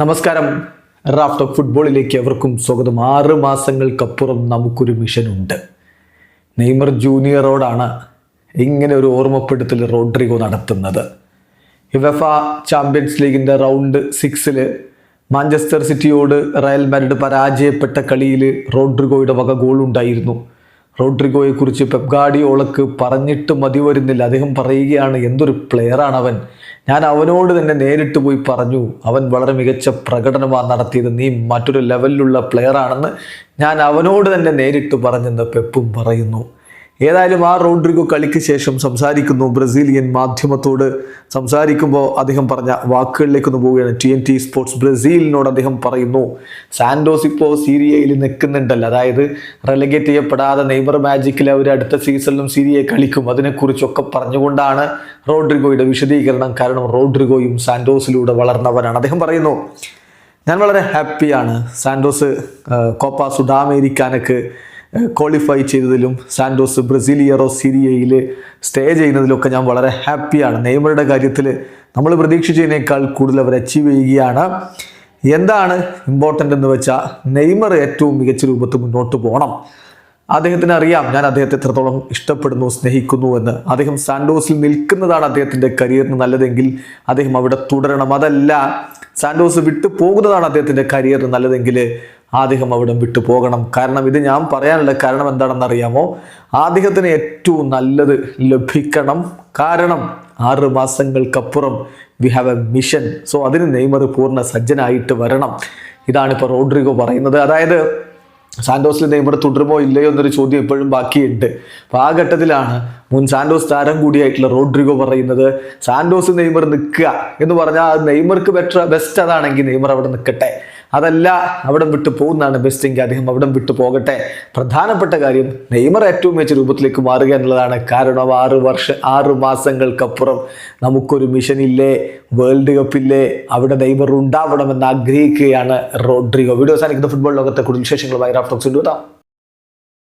നമസ്കാരം. Raf talk ഫുട്ബോളിലേക്ക് എവർക്കും സ്വാഗതം. ആറ് മാസങ്ങൾക്കപ്പുറം നമുക്കൊരു മിഷനുണ്ട്. നെയ്മർ ജൂനിയറോടാണ് ഇങ്ങനെ ഒരു ഓർമ്മപ്പെടുത്തൽ റോഡ്രിഗോ നടത്തുന്നത്. യുവഫ ചാമ്പ്യൻസ് ലീഗിന്റെ റൗണ്ട് സിക്സിൽ മാഞ്ചസ്റ്റർ സിറ്റിയോട് റയൽ മാഡ്രിഡ് പരാജയപ്പെട്ട കളിയിൽ റോഡ്രിഗോയുടെ വക ഗോളുണ്ടായിരുന്നു. റോഡ്രിഗോയെ കുറിച്ച് പെപ്ഗാഡിയോളക്ക് പറഞ്ഞിട്ട് മതി വരുന്നില്ല. അദ്ദേഹം പറയുകയാണ് എന്തൊരു പ്ലെയറാണ് അവൻ ഞാൻ അവനോട് തന്നെ നേരിട്ട് പോയി പറഞ്ഞു. അവൻ വളരെ മികച്ച പ്രകടനമാണ് നടത്തിയത്. നീ മറ്റൊരു ലെവലിലുള്ള പ്ലെയറാണെന്ന് ഞാൻ അവനോട് തന്നെ നേരിട്ട് പറഞ്ഞെന്ന് പെപ്പും പറയുന്നു. ഏതായാലും ആ റോഡ്രിഗോ കളിക്ക് ശേഷം സംസാരിക്കുന്നു. ബ്രസീലിയൻ മാധ്യമത്തോട് സംസാരിക്കുമ്പോൾ അദ്ദേഹം പറഞ്ഞ വാക്കുകളിലേക്ക് ഒന്ന് പോവുകയാണ്. ടി എൻ ടി സ്പോർട്സ് ബ്രസീലിനോട് അദ്ദേഹം പറയുന്നു. സാൻഡോസ് ഇപ്പോൾ സീരിയയിൽ നിൽക്കുന്നുണ്ടല്ലോ. അതായത് റെലഗേറ്റ് ചെയ്യപ്പെടാതെ നെയ്മർ മാജിക്കിൽ അവർ അടുത്ത സീസണിലും സീരിയ കളിക്കും. അതിനെക്കുറിച്ചൊക്കെ പറഞ്ഞുകൊണ്ടാണ് റോഡ്രിഗോയുടെ വിശദീകരണം. കാരണം റോഡ്രിഗോയും സാൻഡോസിലൂടെ വളർന്നവനാണ് അദ്ദേഹം പറയുന്നു ഞാൻ വളരെ ഹാപ്പിയാണ് സാൻഡോസ് കോപ്പ സുഡാമേരിക്കാനൊക്കെ ക്വാളിഫൈ ചെയ്തതിലും സാൻഡോസ് ബ്രസീലിയറോ സിരിയയിൽ സ്റ്റേ ചെയ്യുന്നതിലൊക്കെ ഞാൻ വളരെ ഹാപ്പിയാണ് നെയ്മറുടെ കാര്യത്തിൽ നമ്മൾ പ്രതീക്ഷിച്ചതിനേക്കാൾ കൂടുതൽ അവർ അച്ചീവ് ചെയ്യുകയാണ്. എന്താണ് ഇമ്പോർട്ടന്റ് എന്ന് വെച്ചാൽ നെയ്മർ ഏറ്റവും മികച്ച രൂപത്തിൽ മുന്നോട്ട് പോകണം. അദ്ദേഹത്തിന് അറിയാം ഞാൻ അദ്ദേഹത്തെ എത്രത്തോളം ഇഷ്ടപ്പെടുന്നു സ്നേഹിക്കുന്നു എന്ന്. അദ്ദേഹം സാൻഡോസിൽ നിൽക്കുന്നതാണ് അദ്ദേഹത്തിന്റെ കരിയറിന് നല്ലതെങ്കിൽ അദ്ദേഹം അവിടെ തുടരണം. അതല്ല സാൻഡോസ് വിട്ടു പോകുന്നതാണ് അദ്ദേഹത്തിന്റെ കരിയറിന് നല്ലതെങ്കിൽ അദ്ദേഹം അവിടെ വിട്ടു പോകണം. കാരണം ഇത് ഞാൻ പറയാനുള്ള കാരണം എന്താണെന്നറിയാമോ? അദ്ദേഹത്തിന് ഏറ്റവും നല്ലത് ലഭിക്കണം. കാരണം ആറ് മാസങ്ങൾക്കപ്പുറം we have a mission so അതിന് നെയ്മർ പൂർണ സജ്ജനായിട്ട് വരണം. ഇതാണ് ഇതാണിപ്പോൾ റോഡ്രിഗോ പറയുന്നത്. അതായത് സാന്റോസിൽ നെയ്മർ തുടരുമോ ഇല്ലയോ എന്നൊരു ചോദ്യം എപ്പോഴും ബാക്കിയുണ്ട്. അപ്പോൾ ആ ഘട്ടത്തിലാണ് മുൻ സാൻഡോസ് താരം കൂടിയായിട്ടുള്ള റോഡ്രിഗോ പറയുന്നത്. സാൻഡോസ് നെയ്മർ നിൽക്കുക എന്ന് പറഞ്ഞാൽ നെയ്മർക്ക് ബെറ്റർ ബെസ്റ്റ് അതാണെങ്കിൽ നെയ്മർ അവിടെ നിൽക്കട്ടെ. അതല്ല അവിടെ വിട്ടു പോകുന്നതാണ് ബെസ്റ്റ് എങ്കിൽ അദ്ദേഹം അവിടെ വിട്ടു പോകട്ടെ. പ്രധാനപ്പെട്ട കാര്യം നെയ്മർ ഏറ്റവും മികച്ച രൂപത്തിലേക്ക് മാറുക എന്നുള്ളതാണ്. കാരണം ആറ് വർഷം ആറ് മാസങ്ങൾക്കപ്പുറം നമുക്കൊരു മിഷൻ ഇല്ലേ വേൾഡ് കപ്പില്ലേ അവിടെ നെയ്മർ ഉണ്ടാവണമെന്ന് ആഗ്രഹിക്കുകയാണ് റോഡ്രിഗോ. വീഡിയോ സാധിക്കുന്ന ഫുട്ബോൾ ലോകത്തെ കൂടുതൽ വിശേഷങ്ങളുമായി റാഫ്റ്റോക്സ് ഉണ്ടാകും